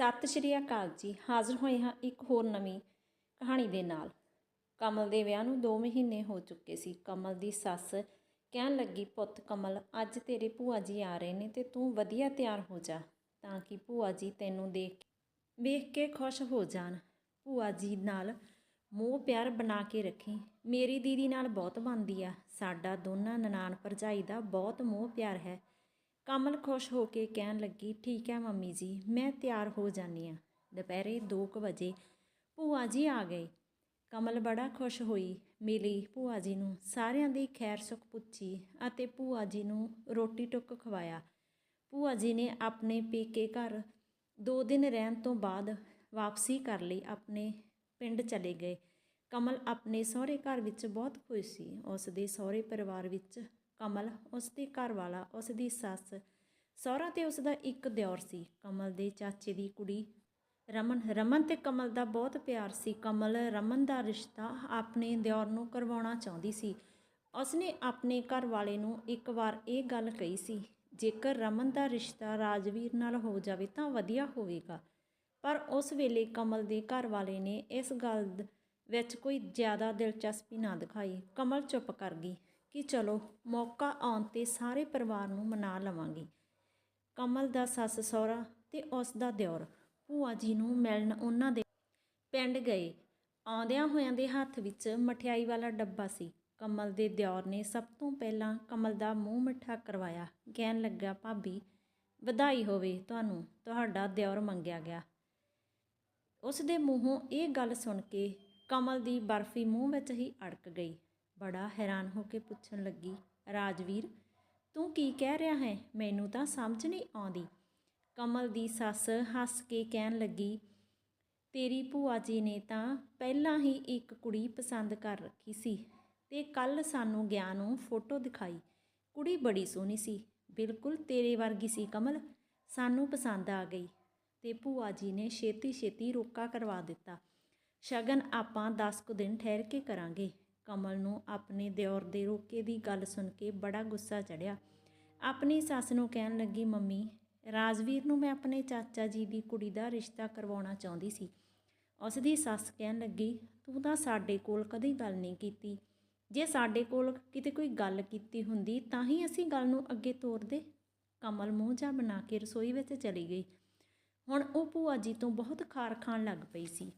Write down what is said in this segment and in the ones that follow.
ਸਤਿ ਸ਼੍ਰੀ ਅਕਾਲ ਜੀ। ਹਾਜ਼ਰ ਹੋਏ ਹਾਂ ਇੱਕ ਹੋਰ ਨਵੀਂ ਕਹਾਣੀ ਦੇ ਨਾਲ। ਕਮਲ ਦੇ ਵਿਆਹ ਨੂੰ 2 ਮਹੀਨੇ ਹੋ ਚੁੱਕੇ ਸੀ। ਕਮਲ ਦੀ ਸੱਸ ਕਹਿਣ ਲੱਗੀ, ਪੁੱਤ ਕਮਲ, ਅੱਜ ਤੇਰੇ ਭੂਆ ਜੀ ਆ ਰਹੇ ਨੇ ਤੇ ਤੂੰ ਵਧੀਆ ਤਿਆਰ ਹੋ ਜਾ ਤਾਂ ਕਿ ਭੂਆ ਜੀ ਤੈਨੂੰ ਦੇਖ ਵੇਖ ਕੇ ਖੁਸ਼ ਹੋ ਜਾਣ। ਭੂਆ ਜੀ ਨਾਲ ਮੋਹ ਪਿਆਰ ਬਣਾ ਕੇ ਰੱਖੀ। ਮੇਰੀ ਦੀਦੀ ਨਾਲ ਬਹੁਤ ਬਣਦੀ ਆ। ਸਾਡਾ ਦੋਨਾਂ ਨਨਾਣ ਭਰਜਾਈ ਦਾ ਬਹੁਤ ਮੋਹ ਪਿਆਰ ਹੈ। ਕਮਲ ਖੁਸ਼ ਹੋ ਕੇ ਕਹਿਣ ਲੱਗੀ, ਠੀਕ ਹੈ ਮੰਮੀ ਜੀ, ਮੈਂ ਤਿਆਰ ਹੋ ਜਾਨੀ ਆ ਦੁਪਹਿਰੇ 2 ਵਜੇ ਭੂਆ ਜੀ ਆ ਗਏ। ਕਮਲ ਬੜਾ ਖੁਸ਼ ਹੋਈ, ਮਿਲੀ ਭੂਆ ਜੀ ਨੂੰ। ਸਾਰਿਆਂ ਦੀ ਖੈਰ ਸੁਖ ਪੁੱਛੀ ਅਤੇ ਭੂਆ ਜੀ ਨੂੰ ਰੋਟੀ ਟੁੱਕ ਖਵਾਇਆ। ਭੂਆ ਜੀ ਨੇ ਆਪਣੇ ਪੇਕੇ ਘਰ ਦੋ ਦਿਨ ਰਹਿਣ ਤੋਂ ਬਾਅਦ ਵਾਪਸੀ ਕਰ ਲਈ, ਆਪਣੇ ਪਿੰਡ ਚਲੇ ਗਏ। ਕਮਲ ਆਪਣੇ ਸਹੁਰੇ ਘਰ ਵਿੱਚ ਬਹੁਤ ਖੁਸ਼ ਸੀ। ਉਸ ਦੇ ਸਹੁਰੇ ਪਰਿਵਾਰ ਵਿੱਚ ਕਮਲ ਉਸ ਦੇ ਘਰ ਵਾਲਾ ਉਸ ਦੀ ਸੱਸ। ਸਹੁਰਾ ਤੇ ਉਸ ਦਾ ਇੱਕ ਦਿਓਰ ਸੀ, ਕਮਲ ਦੇ ਚਾਚੇ ਦੀ ਕੁੜੀ। ਰਮਨ ਰਮਨ ਤੇ ਕਮਲ ਦਾ ਬਹੁਤ ਪਿਆਰ ਸੀ। ਕਮਲ, ਰਮਨ ਦਾ ਰਿਸ਼ਤਾ ਆਪਣੇ ਦਿਓਰ ਨੂੰ ਕਰਵਾਉਣਾ ਚਾਹੁੰਦੀ ਸੀ। ਉਸਨੇ ਆਪਣੇ ਘਰ ਵਾਲੇ ਨੂੰ ਇੱਕ ਵਾਰ ਇਹ ਗੱਲ ਕਹੀ ਸੀ, ਜੇਕਰ ਰਮਨ ਦਾ ਰਿਸ਼ਤਾ ਰਾਜਵੀਰ ਨਾਲ ਹੋ ਜਾਵੇ ਤਾਂ ਵਧੀਆ ਹੋਵੇਗਾ। ਪਰ ਉਸ ਵੇਲੇ ਕਮਲ ਦੇ ਘਰ ਵਾਲੇ ਨੇ ਇਸ ਗੱਲ ਵਿੱਚ ਕੋਈ ਜ਼ਿਆਦਾ ਦਿਲਚਸਪੀ ਨਾ ਦਿਖਾਈ। ਕਮਲ ਚੁੱਪ ਕਰ ਗਈ। ਕਿ ਚਲੋ, ਮੌਕਾ ਆਉਣ ਤੇ ਸਾਰੇ ਪਰਿਵਾਰ ਨੂੰ ਮਨਾ ਲਵਾਂਗੀ। ਕਮਲ ਦਾ ਸੱਸ ਸਹੁਰਾ ਤੇ ਉਸ ਦਾ ਦਿਓਰ। ਭੂਆ ਜੀ ਨੂੰ ਮਿਲਣ ਉਹਨਾਂ ਦੇ ਪਿੰਡ ਗਏ। ਆਉਂਦਿਆਂ ਹੋਇਆਂ ਦੇ ਹੱਥ ਵਿੱਚ ਮਠਿਆਈ ਵਾਲਾ ਡੱਬਾ ਸੀ। ਕਮਲ ਦੇ ਦਿਓਰ ਨੇ ਸਭ ਤੋਂ ਪਹਿਲਾਂ ਕਮਲ ਦਾ ਮੂੰਹ ਮਿੱਠਾ ਕਰਵਾਇਆ। ਕਹਿਣ ਲੱਗਾ, ਭਾਬੀ, ਵਧਾਈ ਹੋਵੇ ਤੁਹਾਨੂੰ। ਤੁਹਾਡਾ ਦਿਓਰ ਮੰਗਿਆ ਗਿਆ। ਉਸ ਦੇ ਮੂੰਹੋਂ ਇਹ ਗੱਲ ਸੁਣ ਕੇ ਕਮਲ ਦੀ ਬਰਫੀ ਮੂੰਹ ਵਿੱਚ ਹੀ ਅੜਕ ਗਈ। ਬੜਾ ਹੈਰਾਨ ਹੋ ਕੇ ਪੁੱਛਣ ਲੱਗੀ, ਰਾਜਵੀਰ, ਤੂੰ ਕੀ ਕਹਿ ਰਿਹਾ ਹੈ? ਮੈਨੂੰ ਤਾਂ ਸਮਝ ਨਹੀਂ ਆਉਂਦੀ। ਕਮਲ ਦੀ ਸੱਸ ਹੱਸ ਕੇ ਕਹਿਣ ਲੱਗੀ, ਤੇਰੀ ਭੂਆ ਜੀ ਨੇ ਤਾਂ ਪਹਿਲਾਂ ਹੀ ਇੱਕ ਕੁੜੀ ਪਸੰਦ ਕਰ ਰੱਖੀ ਸੀ ਤੇ ਕੱਲ ਸਾਨੂੰ ਗਿਆ ਨੂੰ ਫੋਟੋ ਦਿਖਾਈ। ਕੁੜੀ ਬੜੀ ਸੋਹਣੀ ਸੀ। ਬਿਲਕੁਲ ਤੇਰੇ ਵਰਗੀ ਸੀ ਕਮਲ। ਸਾਨੂੰ ਪਸੰਦ ਆ ਗਈ ਤੇ ਭੂਆ ਜੀ ਨੇ ਛੇਤੀ ਛੇਤੀ ਰੋਕਾ ਕਰਵਾ ਦਿੱਤਾ। ਸ਼ਗਨ ਆਪਾਂ 10 ਕੁ ਦਿਨ ਠਹਿਰ ਕੇ ਕਰਾਂਗੇ। ਕਮਲ ਨੂੰ ਆਪਣੇ ਦਿਓਰ ਦੇ ਰੋਕੇ ਦੀ ਗੱਲ ਸੁਣ ਕੇ ਬੜਾ ਗੁੱਸਾ ਚੜਿਆ। ਆਪਣੀ ਸੱਸ ਨੂੰ ਕਹਿਣ ਲੱਗੀ, ਮੰਮੀ, ਰਾਜਵੀਰ ਨੂੰ ਮੈਂ ਆਪਣੇ ਚਾਚਾ ਜੀ ਦੀ ਕੁੜੀ ਦਾ ਰਿਸ਼ਤਾ ਕਰਵਾਉਣਾ ਚਾਹੁੰਦੀ ਸੀ। ਉਸ ਦੀ ਸੱਸ ਕਹਿਣ ਲੱਗੀ, ਤੂੰ ਤਾਂ ਸਾਡੇ ਕੋਲ ਕਦੀ ਗੱਲ ਨਹੀਂ ਕੀਤੀ। ਜੇ ਸਾਡੇ ਕੋਲ ਕਿਤੇ ਕੋਈ ਗੱਲ ਕੀਤੀ ਹੁੰਦੀ, ਤਾਂ ਹੀ ਅਸੀਂ ਗੱਲ ਨੂੰ ਅੱਗੇ ਤੋਰਦੇ ਕਮਲ ਮੂੰਹ ਜਾ ਬਣਾ ਕੇ ਰਸੋਈ ਵਿੱਚ ਚਲੀ ਗਈ। ਹੁਣ ਉਹ ਭੂਆ ਜੀ ਤੋਂ ਬਹੁਤ ਖਾਰ ਖਾਣ ਲੱਗ ਪਈ ਸੀ।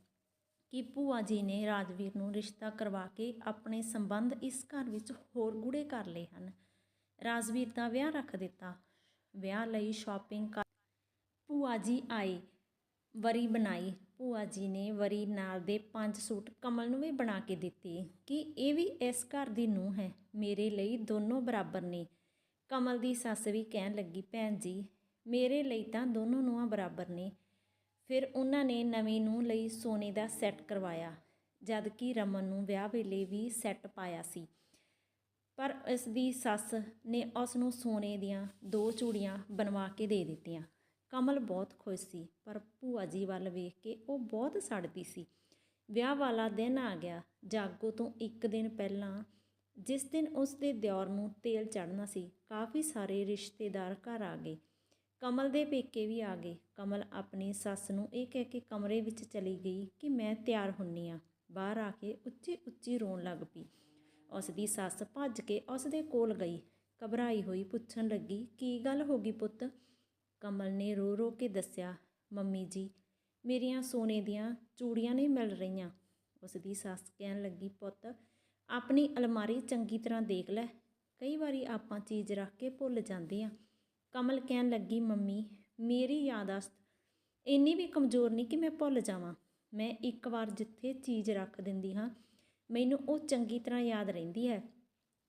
ਕਿ ਭੂਆ ਜੀ ਨੇ ਰਾਜਵੀਰ ਨੂੰ ਰਿਸ਼ਤਾ ਕਰਵਾ ਕੇ ਆਪਣੇ ਸੰਬੰਧ ਇਸ ਘਰ ਵਿੱਚ ਹੋਰ ਗੂੜੇ ਕਰ ਲਏ ਹਨ। ਰਾਜਵੀਰ ਦਾ ਵਿਆਹ ਰੱਖ ਦਿੱਤਾ। ਵਿਆਹ ਲਈ ਸ਼ਾਪਿੰਗ ਕਰ ਭੂਆ ਜੀ ਆਏ, ਵਰੀ ਬਣਾਈ। ਭੂਆ ਜੀ ਨੇ ਵਰੀ ਨਾਲ ਦੇ ਪੰਜ ਸੂਟ ਕਮਲ ਨੂੰ ਵੀ ਬਣਾ ਕੇ ਦਿੱਤੇ ਕਿ ਇਹ ਵੀ ਇਸ ਘਰ ਦੀ ਨੂੰਹ ਹੈ, ਮੇਰੇ ਲਈ ਦੋਨੋਂ ਬਰਾਬਰ ਨੇ। ਕਮਲ ਦੀ ਸੱਸ ਵੀ ਕਹਿਣ ਲੱਗੀ, ਭੈਣ ਜੀ, ਮੇਰੇ ਲਈ ਤਾਂ ਦੋਨੋਂ ਨੂੰਹਾਂ ਬਰਾਬਰ ਨੇ। ਫਿਰ ਉਹਨਾਂ ਨੇ ਨਵੇਂ ਨੂੰਹ ਲਈ ਸੋਨੇ ਦਾ ਸੈੱਟ ਕਰਵਾਇਆ, ਜਦ ਕਿ ਰਮਨ ਨੂੰ ਵਿਆਹ ਵੇਲੇ ਵੀ ਸੈੱਟ ਪਾਇਆ ਸੀ। ਪਰ ਇਸ ਦੀ ਸੱਸ ਨੇ ਉਸ ਨੂੰ ਸੋਨੇ ਦੀਆਂ ਦੋ ਚੂੜੀਆਂ ਬਣਵਾ ਕੇ ਦੇ ਦਿੱਤੀਆਂ। ਕਮਲ ਬਹੁਤ ਖੁਸ਼ ਸੀ, ਪਰ ਭੂਆ ਜੀ ਵੱਲ ਵੇਖ ਕੇ ਉਹ ਬਹੁਤ ਸੜਦੀ ਸੀ। ਵਿਆਹ ਵਾਲਾ ਦਿਨ ਆ ਗਿਆ, ਜਾਗੋ ਤੋਂ ਇੱਕ ਦਿਨ ਪਹਿਲਾਂ ਜਿਸ ਦਿਨ ਉਸ ਦੇ ਦਿਓਰ ਨੂੰ ਤੇਲ ਚੜ੍ਹਨਾ ਸੀ, ਕਾਫੀ ਸਾਰੇ ਰਿਸ਼ਤੇਦਾਰ ਘਰ ਆ ਗਏ। ਕਮਲ ਦੇ ਪੇਕੇ ਵੀ ਆ ਗਏ। ਕਮਲ ਆਪਣੀ ਸੱਸ ਨੂੰ ਇਹ ਕਹਿ ਕੇ ਕਮਰੇ ਵਿੱਚ ਚਲੀ ਗਈ ਕਿ ਮੈਂ ਤਿਆਰ ਹੁੰਨੀ ਆ। ਬਾਹਰ ਆ ਕੇ ਉੱਚੀ ਉੱਚੀ ਰੋਣ ਲੱਗ ਪਈ। ਉਸ ਦੀ ਸੱਸ ਭੱਜ ਕੇ ਉਸ ਦੇ ਕੋਲ ਗਈ। ਘਬਰਾਈ ਹੋਈ ਪੁੱਛਣ ਲੱਗੀ, ਕੀ ਗੱਲ ਹੋ ਗਈ ਪੁੱਤ? ਕਮਲ ਨੇ ਰੋ ਰੋ ਕੇ ਦੱਸਿਆ, ਮੰਮੀ ਜੀ, ਮੇਰੀਆਂ ਸੋਨੇ ਦੀਆਂ ਚੂੜੀਆਂ ਨਹੀਂ ਮਿਲ ਰਹੀਆਂ। ਉਸ ਦੀ ਸੱਸ ਕਹਿਣ ਲੱਗੀ, ਪੁੱਤ, ਆਪਣੀ ਅਲਮਾਰੀ ਚੰਗੀ ਤਰ੍ਹਾਂ ਦੇਖ ਲੈ। ਕਈ ਵਾਰੀ ਆਪਾਂ ਚੀਜ਼ ਰੱਖ ਕੇ ਭੁੱਲ ਜਾਂਦੇ ਆ। ਕਮਲ ਕਹਿਣ ਲੱਗੀ, ਮੰਮੀ, ਮੇਰੀ ਯਾਦਾਸ਼ਤ ਇੰਨੀ ਵੀ ਕਮਜ਼ੋਰ ਨਹੀਂ ਕਿ ਮੈਂ ਭੁੱਲ ਜਾਵਾਂ। ਮੈਂ ਇੱਕ ਵਾਰ ਜਿੱਥੇ ਚੀਜ਼ ਰੱਖ ਦਿੰਦੀ ਹਾਂ, ਮੈਨੂੰ ਉਹ ਚੰਗੀ ਤਰ੍ਹਾਂ ਯਾਦ ਰਹਿੰਦੀ ਹੈ।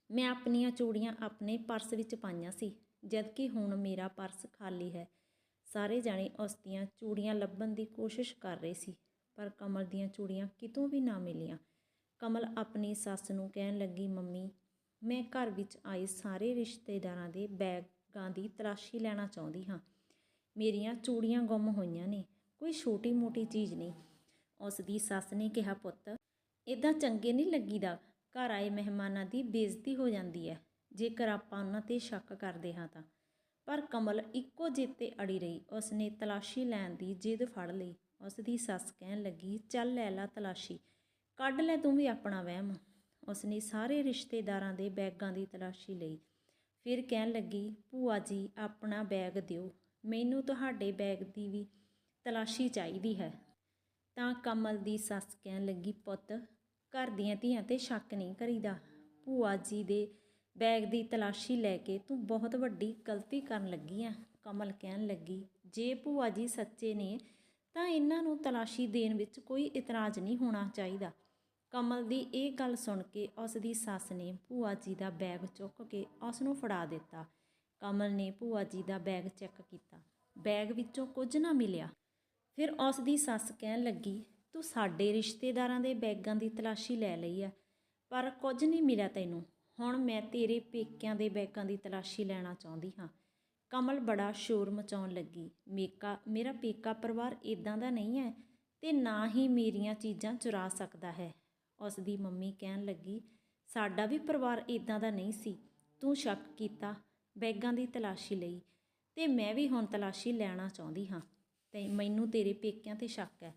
ਮੈਂ ਆਪਣੀਆਂ ਚੂੜੀਆਂ ਆਪਣੇ ਪਰਸ ਵਿੱਚ ਪਾਈਆਂ ਸੀ, ਜਦਕਿ ਹੁਣ ਮੇਰਾ ਪਰਸ ਖਾਲੀ ਹੈ। ਸਾਰੇ ਜਾਣੇ ਉਸ ਦੀਆਂ ਚੂੜੀਆਂ ਲੱਭਣ ਦੀ ਕੋਸ਼ਿਸ਼ ਕਰ ਰਹੇ ਸੀ, ਪਰ ਕਮਲ ਦੀਆਂ ਚੂੜੀਆਂ ਕਿਤੋਂ ਵੀ ਨਾ ਮਿਲੀਆਂ। ਕਮਲ ਆਪਣੀ ਸੱਸ ਨੂੰ ਕਹਿਣ ਲੱਗੀ, ਮੰਮੀ, ਮੈਂ ਘਰ ਵਿੱਚ ਆਏ ਸਾਰੇ ਰਿਸ਼ਤੇਦਾਰਾਂ ਦੇ ਬੈਗ ਦੀ ਤਲਾਸ਼ੀ ਲੈਣਾ ਚਾਹੁੰਦੀ ਹਾਂ। ਮੇਰੀਆਂ ਚੂੜੀਆਂ ਗੁੰਮ ਹੋਈਆਂ ਨੇ, ਕੋਈ ਛੋਟੀ-ਮੋਟੀ ਚੀਜ਼ ਨਹੀਂ। ਉਸ ਦੀ ਸੱਸ ਨੇ ਕਿਹਾ, ਪੁੱਤ ਇਦਾਂ ਚੰਗੇ ਨਹੀਂ ਲੱਗੀਦਾ। ਘਰ ਆਏ ਮਹਿਮਾਨਾਂ ਦੀ ਬੇਇੱਜ਼ਤੀ ਹੋ ਜਾਂਦੀ ਹੈ। ਜੇਕਰ ਆਪਾਂ ਉਹਨਾਂ ਤੇ ਸ਼ੱਕ ਕਰਦੇ ਹਾਂ ਤਾਂ। ਪਰ ਕਮਲ ਇੱਕੋ ਜਿੱਦ ਤੇ ਅੜੀ ਰਹੀ। ਉਸਨੇ ਤਲਾਸ਼ੀ ਲੈਣ ਦੀ ਜਿੱਦ ਫੜ ਲਈ। ਉਸ ਦੀ ਸੱਸ ਕਹਿਣ ਲੱਗੀ, ਚੱਲ ਲੈ ਲਾ ਤਲਾਸ਼ੀ। ਕੱਢ ਲੈ ਤੂੰ ਵੀ ਆਪਣਾ ਵਹਿਮ। ਉਸਨੇ ਸਾਰੇ ਰਿਸ਼ਤੇਦਾਰਾਂ ਦੇ ਬੈਗਾਂ ਦੀ ਤਲਾਸ਼ੀ ਲਈ ਫਿਰ ਕਹਿਣ ਲੱਗੀ, ਭੂਆ ਜੀ, ਆਪਣਾ ਬੈਗ ਦਿਓ। ਮੈਨੂੰ ਤੁਹਾਡੇ ਬੈਗ ਦੀ ਵੀ ਤਲਾਸ਼ੀ ਚਾਹੀਦੀ ਹੈ। ਤਾਂ ਕਮਲ ਦੀ ਸੱਸ ਕਹਿਣ ਲੱਗੀ, ਪੁੱਤ, ਘਰ ਦੀਆਂ ਧੀਆਂ ਤੇ ਸ਼ੱਕ ਨਹੀਂ ਕਰੀਦਾ। ਭੂਆ ਜੀ ਦੇ ਬੈਗ ਦੀ ਤਲਾਸ਼ੀ ਲੈ ਕੇ ਤੂੰ ਬਹੁਤ ਵੱਡੀ ਗਲਤੀ ਕਰਨ ਲੱਗੀ ਆ। ਕਮਲ ਕਹਿਣ ਲੱਗੀ, ਜੇ ਭੂਆ ਜੀ ਸੱਚੇ ਨੇ, ਤਾਂ ਇਹਨਾਂ ਨੂੰ ਤਲਾਸ਼ੀ ਦੇਣ ਵਿੱਚ ਕੋਈ ਇਤਰਾਜ਼ ਨਹੀਂ ਹੋਣਾ ਚਾਹੀਦਾ। ਕਮਲ ਦੀ ਇਹ ਗੱਲ ਸੁਣ ਕੇ ਉਸ ਦੀ ਸੱਸ ਨੇ ਭੂਆ ਜੀ ਦਾ ਬੈਗ ਚੁੱਕ ਕੇ ਉਸ ਨੂੰ ਫੜਾ ਦਿੱਤਾ। ਕਮਲ ਨੇ ਭੂਆ ਜੀ ਦਾ ਬੈਗ ਚੈੱਕ ਕੀਤਾ। ਬੈਗ ਵਿੱਚੋਂ ਕੁਝ ਨਾ ਮਿਲਿਆ। ਫਿਰ ਉਸ ਦੀ ਸੱਸ ਕਹਿਣ ਲੱਗੀ, ਤੂੰ ਸਾਡੇ ਰਿਸ਼ਤੇਦਾਰਾਂ ਦੇ ਬੈਗਾਂ ਦੀ ਤਲਾਸ਼ੀ ਲੈ ਲਈ ਆ, ਪਰ ਕੁਝ ਨਹੀਂ ਮਿਲਿਆ ਤੈਨੂੰ। ਹੁਣ ਮੈਂ ਤੇਰੇ ਪੇਕਿਆਂ ਦੇ ਬੈਗਾਂ ਦੀ ਤਲਾਸ਼ੀ ਲੈਣਾ ਚਾਹੁੰਦੀ ਹਾਂ। ਕਮਲ ਬੜਾ ਸ਼ੋਰ ਮਚਾਉਣ ਲੱਗੀ। ਮੇਕਾ, ਮੇਰਾ ਪੇਕਾ ਪਰਿਵਾਰ ਇਦਾਂ ਦਾ ਨਹੀਂ ਹੈ ਤੇ ਨਾ ਹੀ ਮੇਰੀਆਂ ਚੀਜ਼ਾਂ ਚੁਰਾ ਸਕਦਾ ਹੈ। ਉਸ ਦੀ ਮੰਮੀ ਕਹਿਣ ਲੱਗੀ, ਸਾਡਾ ਵੀ ਪਰਿਵਾਰ ਇਦਾਂ ਦਾ ਨਹੀਂ ਸੀ। ਤੂੰ ਸ਼ੱਕ ਕੀਤਾ ਬੈਗਾਂ ਦੀ ਤਲਾਸ਼ੀ ਲਈ ਤੇ ਮੈਂ ਵੀ ਹੁਣ ਤਲਾਸ਼ੀ ਲੈਣਾ ਚਾਹੁੰਦੀ ਹਾਂ ਤੇ ਮੈਨੂੰ ਤੇਰੇ ਪੇਕਿਆਂ ਤੇ ਸ਼ੱਕ ਹੈ।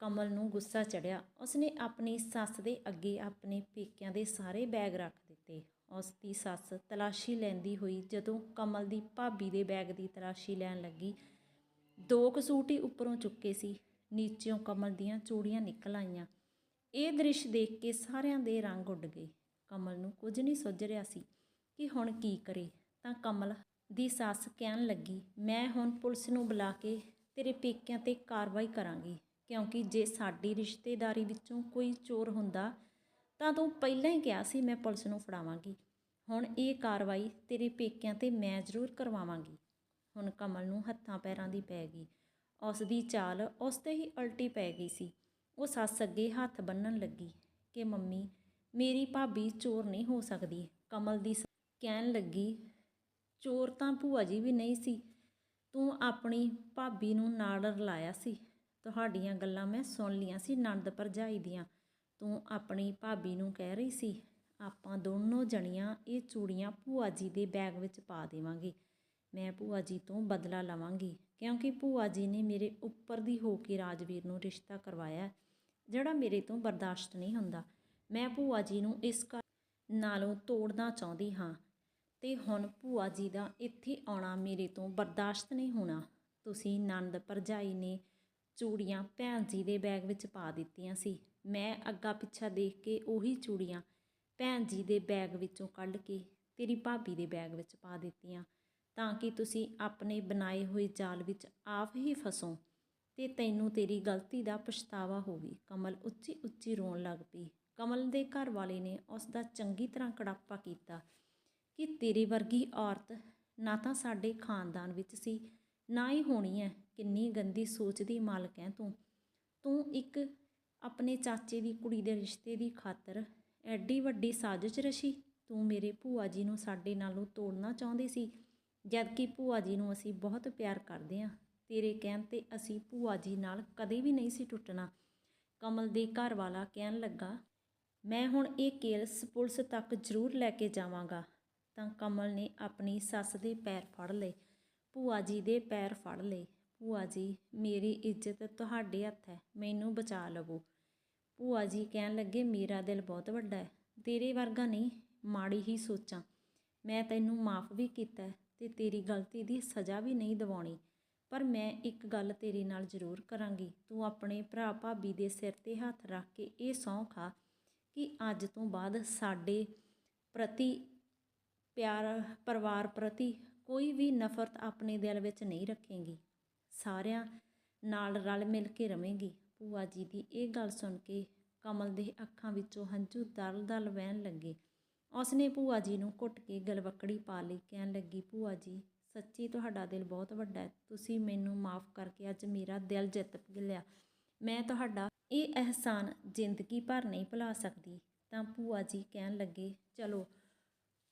ਕਮਲ ਨੂੰ ਗੁੱਸਾ ਚੜਿਆ ਉਸਨੇ ਆਪਣੀ ਸੱਸ ਦੇ ਅੱਗੇ ਆਪਣੇ ਪੇਕਿਆਂ ਦੇ ਸਾਰੇ ਬੈਗ ਰੱਖ ਦਿੱਤੇ। ਉਸ ਦੀ ਸੱਸ ਤਲਾਸ਼ੀ ਲੈਂਦੀ ਹੋਈ ਜਦੋਂ ਕਮਲ ਦੀ ਭਾਬੀ ਦੇ ਬੈਗ ਦੀ ਤਲਾਸ਼ੀ ਲੈਣ ਲੱਗੀ, ਦੋ ਕੁ ਹੀ ਉੱਪਰੋਂ ਚੁੱਕੇ ਸੀ। ਨੀਚਿਓਂ ਕਮਲ ਦੀਆਂ ਚੂੜੀਆਂ ਨਿਕਲ ਆਈਆਂ। ਇਹ ਦ੍ਰਿਸ਼ ਦੇਖ ਕੇ ਸਾਰਿਆਂ ਦੇ ਰੰਗ ਉੱਡ ਗਏ। ਕਮਲ ਨੂੰ ਕੁਝ ਨਹੀਂ ਸੁੱਝ ਰਿਹਾ ਸੀ ਕਿ ਹੁਣ ਕੀ ਕਰੇ। ਤਾਂ ਕਮਲ ਦੀ ਸੱਸ ਕਹਿਣ ਲੱਗੀ, ਮੈਂ ਹੁਣ ਪੁਲਿਸ ਨੂੰ ਬੁਲਾ ਕੇ ਤੇਰੇ ਪੇਕਿਆਂ ਤੇ ਕਾਰਵਾਈ ਕਰਾਂਗੀ। ਕਿਉਂਕਿ ਜੇ ਸਾਡੀ ਰਿਸ਼ਤੇਦਾਰੀ ਵਿੱਚੋਂ ਕੋਈ ਚੋਰ ਹੁੰਦਾ, ਤਾਂ ਤੂੰ ਪਹਿਲਾਂ ਹੀ ਕਿਹਾ ਸੀ ਮੈਂ ਪੁਲਿਸ ਨੂੰ ਫੜਾਵਾਂਗੀ। ਹੁਣ ਇਹ ਕਾਰਵਾਈ ਤੇਰੇ ਪੇਕਿਆਂ ਤੇ ਮੈਂ ਜ਼ਰੂਰ ਕਰਵਾਵਾਂਗੀ। ਹੁਣ ਕਮਲ ਨੂੰ ਹੱਥਾਂ ਪੈਰਾਂ ਦੀ ਪੈ ਗਈ। ਉਸ ਦੀ ਚਾਲ ਉਸ ਤੇ ਹੀ ਉਲਟੀ ਪੈ ਗਈ ਸੀ। ਉਹ ਸੱਸ ਅੱਗੇ ਹੱਥ ਬੰਨਣ ਲੱਗੀ ਕਿ, ਮੰਮੀ, ਮੇਰੀ ਭਾਬੀ ਚੋਰ ਨਹੀਂ ਹੋ ਸਕਦੀ। ਕਮਲ ਦੀ ਸ- ਕਹਿਣ ਲੱਗੀ, ਚੋਰ ਤਾਂ ਭੂਆ ਜੀ ਵੀ ਨਹੀਂ ਸੀ। ਤੂੰ ਆਪਣੀ ਭਾਬੀ ਨੂੰ ਨਾਲ ਰਲਾਇਆ ਸੀ। ਤੁਹਾਡੀਆਂ ਗੱਲਾਂ ਮੈਂ ਸੁਣ ਲੀਆਂ ਸੀ ਨੰਦ ਭਰਜਾਈ ਦੀਆਂ। ਤੂੰ ਆਪਣੀ ਭਾਬੀ ਨੂੰ ਕਹਿ ਰਹੀ ਸੀ, ਆਪਾਂ ਦੋਨੋਂ ਜਣੀਆਂ ਇਹ ਚੂੜੀਆਂ ਭੂਆ ਜੀ ਦੇ ਬੈਗ ਵਿੱਚ ਪਾ ਦੇਵਾਂਗੇ। ਮੈਂ ਭੂਆ ਜੀ ਤੋਂ ਬਦਲਾ ਲਵਾਂਗੀ, ਕਿਉਂਕਿ ਭੂਆ ਜੀ ਨੇ ਮੇਰੇ ਉੱਪਰ ਦੀ ਹੋ ਕੇ ਰਾਜਵੀਰ ਨੂੰ ਰਿਸ਼ਤਾ ਕਰਵਾਇਆ। ਜਿਹੜਾ ਮੇਰੇ ਤੋਂ ਬਰਦਾਸ਼ਤ ਨਹੀਂ ਹੁੰਦਾ, ਮੈਂ ਭੂਆ ਜੀ ਨੂੰ ਇਸ ਘਰ ਨਾਲੋਂ ਤੋੜਨਾ ਚਾਹੁੰਦੀ ਹਾਂ ਤੇ ਹੁਣ ਭੂਆ ਜੀ ਦਾ ਇੱਥੇ ਆਉਣਾ ਮੇਰੇ ਤੋਂ ਬਰਦਾਸ਼ਤ ਨਹੀਂ ਹੋਣਾ। ਤੁਸੀਂ ਨੰਦ ਭਰਜਾਈ ਨੇ ਚੂੜੀਆਂ ਭੈਣ ਜੀ ਦੇ ਬੈਗ ਵਿੱਚ ਪਾ ਦਿੱਤੀਆਂ ਸੀ। ਮੈਂ ਅੱਗਾ ਪਿੱਛਾ ਦੇਖ ਕੇ ਉਹੀ ਚੂੜੀਆਂ ਭੈਣ ਜੀ ਦੇ ਬੈਗ ਵਿੱਚੋਂ ਕੱਢ ਕੇ ਤੇਰੀ ਭਾਬੀ ਦੇ ਬੈਗ ਵਿੱਚ ਪਾ ਦਿੱਤੀਆਂ ਤਾਂ ਕਿ ਤੁਸੀਂ ਆਪਣੇ ਬਣਾਏ ਹੋਏ ਜਾਲ ਵਿੱਚ ਆਪ ਹੀ ਫਸੋ। ਤੇ ਤੈਨੂੰ ਤੇਰੀ ਗਲਤੀ ਦਾ ਪਛਤਾਵਾ ਹੋਵੇ। ਕਮਲ ਉੱਚੀ ਉੱਚੀ ਰੋਣ ਲੱਗ ਪਈ। ਕਮਲ ਦੇ ਘਰ ਵਾਲੇ ਨੇ ਉਸ ਦਾ ਚੰਗੀ ਤਰ੍ਹਾਂ ਕੜਾਪਾ ਕੀਤਾ ਕਿ ਤੇਰੀ ਵਰਗੀ ਔਰਤ ਨਾ ਤਾਂ ਸਾਡੇ ਖਾਨਦਾਨ ਵਿੱਚ ਸੀ, ਨਾ ਹੀ ਹੋਣੀ ਹੈ ਕਿੰਨੀ ਗੰਦੀ ਸੋਚ ਦੀ ਮਾਲਕ ਹੈ ਤੂੰ। ਤੂੰ ਇੱਕ ਆਪਣੇ ਚਾਚੇ ਦੀ ਕੁੜੀ ਦੇ ਰਿਸ਼ਤੇ ਦੀ ਖਾਤਰ ਐਡੀ ਵੱਡੀ ਸਾਜ਼ਿਸ਼ ਰਚੀ। ਤੂੰ ਮੇਰੇ ਭੂਆ ਜੀ ਨੂੰ ਸਾਡੇ ਨਾਲੋਂ ਤੋੜਨਾ ਚਾਹੁੰਦੀ ਸੀ, ਜਦਕਿ ਭੂਆ ਜੀ ਨੂੰ ਅਸੀਂ ਬਹੁਤ ਪਿਆਰ ਕਰਦੇ ਹਾਂ ਤੇਰੇ ਕਹਿਣ ਤੇ ਅਸੀਂ ਭੂਆ ਜੀ ਨਾਲ ਕਦੇ ਵੀ ਨਹੀਂ ਸੀ ਟੁੱਟਣਾ। ਕਮਲ ਦੇ ਘਰ ਵਾਲਾ ਕਹਿਣ ਲੱਗਾ, ਮੈਂ ਹੁਣ ਇਹ ਕੇਸ ਪੁਲਿਸ ਤੱਕ ਜ਼ਰੂਰ ਲੈ ਕੇ ਜਾਵਾਂਗਾ। ਤਾਂ ਕਮਲ ਨੇ ਆਪਣੀ ਸੱਸ ਦੇ ਪੈਰ ਫੜ ਲਏ। ਭੂਆ ਜੀ ਦੇ ਪੈਰ ਫੜ ਲਏ। ਭੂਆ ਜੀ, ਮੇਰੀ ਇੱਜ਼ਤ ਤੁਹਾਡੇ ਹੱਥ ਹੈ, ਮੈਨੂੰ ਬਚਾ ਲਵੋ। ਭੂਆ ਜੀ ਕਹਿਣ ਲੱਗੇ, ਮੇਰਾ ਦਿਲ ਬਹੁਤ ਵੱਡਾ ਹੈ, ਤੇਰੇ ਵਰਗਾ ਨਹੀਂ, ਮਾੜੀ ਹੀ ਸੋਚਾਂ। ਮੈਂ ਤੈਨੂੰ ਮਾਫ ਵੀ ਕੀਤਾ ਹੈ ਤੇ ਤੇਰੀ ਗਲਤੀ ਦੀ ਸਜ਼ਾ ਵੀ ਨਹੀਂ ਦਿਵਾਉਣੀ। ਪਰ ਮੈਂ ਇੱਕ ਗੱਲ ਤੇਰੇ ਨਾਲ ਜ਼ਰੂਰ ਕਰਾਂਗੀ। ਤੂੰ ਆਪਣੇ ਭਰਾ ਭਾਬੀ ਦੇ ਸਿਰ ਤੇ ਹੱਥ ਰੱਖ ਕੇ ਇਹ ਸਹੁੰ ਖਾ ਕਿ ਅੱਜ ਤੋਂ ਬਾਅਦ ਸਾਡੇ ਪ੍ਰਤੀ ਪਿਆਰ, ਪਰਿਵਾਰ ਪ੍ਰਤੀ ਕੋਈ ਵੀ ਨਫ਼ਰਤ ਆਪਣੇ ਦਿਲ ਵਿੱਚ ਨਹੀਂ ਰੱਖੇਂਗੀ। ਸਾਰਿਆਂ ਨਾਲ ਰਲ ਮਿਲ ਕੇ ਰਵੇਂਗੀ। ਭੂਆ ਜੀ ਦੀ ਇਹ ਗੱਲ ਸੁਣ ਕੇ ਕਮਲ ਦੇ ਅੱਖਾਂ ਵਿੱਚੋਂ ਹੰਝੂ ਦਲ-ਦਲ ਵਹਿਣ ਲੱਗੇ। ਉਸਨੇ ਭੂਆ ਜੀ ਨੂੰ ਘੁੱਟ ਕੇ ਗਲਵੱਕੜੀ ਪਾ ਲਈ। ਕਹਿਣ ਲੱਗੀ, ਭੂਆ ਜੀ ਸੱਚੀ ਤੁਹਾਡਾ ਦਿਲ ਬਹੁਤ ਵੱਡਾ ਹੈ। ਤੁਸੀਂ ਮੈਨੂੰ ਮਾਫ ਕਰਕੇ ਅੱਜ ਮੇਰਾ ਦਿਲ ਜਿੱਤ ਲਿਆ। ਮੈਂ ਤੁਹਾਡਾ ਇਹ ਅਹਿਸਾਨ ਜ਼ਿੰਦਗੀ ਭਰ ਨਹੀਂ ਭੁਲਾ ਸਕਦੀ। ਤਾਂ ਭੂਆ ਜੀ ਕਹਿਣ ਲੱਗੇ, ਚਲੋ,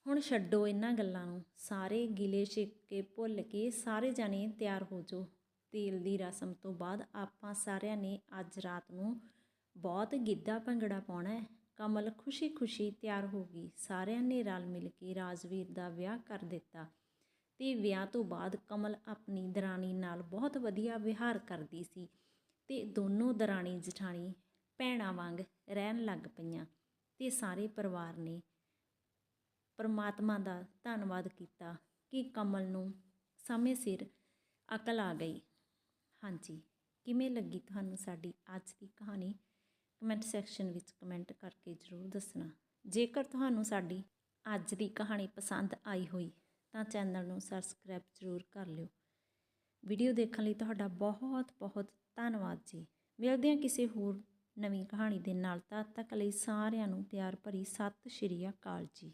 ਹੁਣ ਛੱਡੋ ਇਹਨਾਂ ਗੱਲਾਂ ਨੂੰ। ਸਾਰੇ ਗਿਲੇ ਸ਼ਿਕਵੇ ਭੁੱਲ ਕੇ ਸਾਰੇ ਜਾਣੇ ਤਿਆਰ ਹੋ ਜਾਓ। ਤੇਲ ਦੀ ਰਸਮ ਤੋਂ ਬਾਅਦ ਆਪਾਂ ਸਾਰਿਆਂ ਨੇ ਅੱਜ ਰਾਤ ਨੂੰ ਬਹੁਤ ਗਿੱਧਾ ਭੰਗੜਾ ਪਾਉਣਾ ਹੈ। ਕਮਲ ਖੁਸ਼ੀ-ਖੁਸ਼ੀ ਤਿਆਰ ਹੋ ਗਈ। ਸਾਰਿਆਂ ਨੇ ਰਲ ਮਿਲ ਕੇ ਰਾਜਵੀਰ ਦਾ ਵਿਆਹ ਕਰ ਦਿੱਤਾ। ਤੇ ਵਿਆਹ ਤੋਂ ਬਾਅਦ ਕਮਲ ਆਪਣੀ ਦਰਾਣੀ ਨਾਲ ਬਹੁਤ ਵਧੀਆ ਵਿਹਾਰ ਕਰਦੀ ਸੀ ਤੇ ਦੋਨੋਂ ਦਰਾਣੀ ਜਠਾਣੀ ਭੈਣਾਂ ਵਾਂਗ ਰਹਿਣ ਲੱਗ ਪਈਆਂ ਤੇ ਸਾਰੇ ਪਰਿਵਾਰ ਨੇ ਪਰਮਾਤਮਾ ਦਾ ਧੰਨਵਾਦ ਕੀਤਾ ਕਿ ਕਮਲ ਨੂੰ ਸਮੇਂ ਸਿਰ ਅਕਲ ਆ ਗਈ। ਹਾਂਜੀ, ਕਿਵੇਂ ਲੱਗੀ ਤੁਹਾਨੂੰ ਸਾਡੀ ਅੱਜ ਦੀ ਕਹਾਣੀ? ਕਮੈਂਟ ਸੈਕਸ਼ਨ ਵਿੱਚ ਕਮੈਂਟ ਕਰਕੇ ਜ਼ਰੂਰ ਦੱਸਣਾ। ਜੇਕਰ ਤੁਹਾਨੂੰ ਸਾਡੀ ਅੱਜ ਦੀ ਕਹਾਣੀ ਪਸੰਦ ਆਈ ਹੋਈ ਤਾਂ ਚੈਨਲ ਨੂੰ ਸਬਸਕ੍ਰਾਈਬ ਜ਼ਰੂਰ ਕਰ ਲਿਓ। ਵੀਡੀਓ ਦੇਖਣ ਲਈ ਤੁਹਾਡਾ ਬਹੁਤ ਬਹੁਤ ਧੰਨਵਾਦ ਜੀ। ਮਿਲਦੇ ਹਾਂ ਕਿਸੇ ਹੋਰ ਨਵੀਂ ਕਹਾਣੀ ਦੇ ਨਾਲ। ਤਦ ਤੱਕ ਲਈ ਸਾਰਿਆਂ ਨੂੰ ਪਿਆਰ ਭਰੀ ਸਤਿ ਸ਼੍ਰੀ ਅਕਾਲ ਜੀ।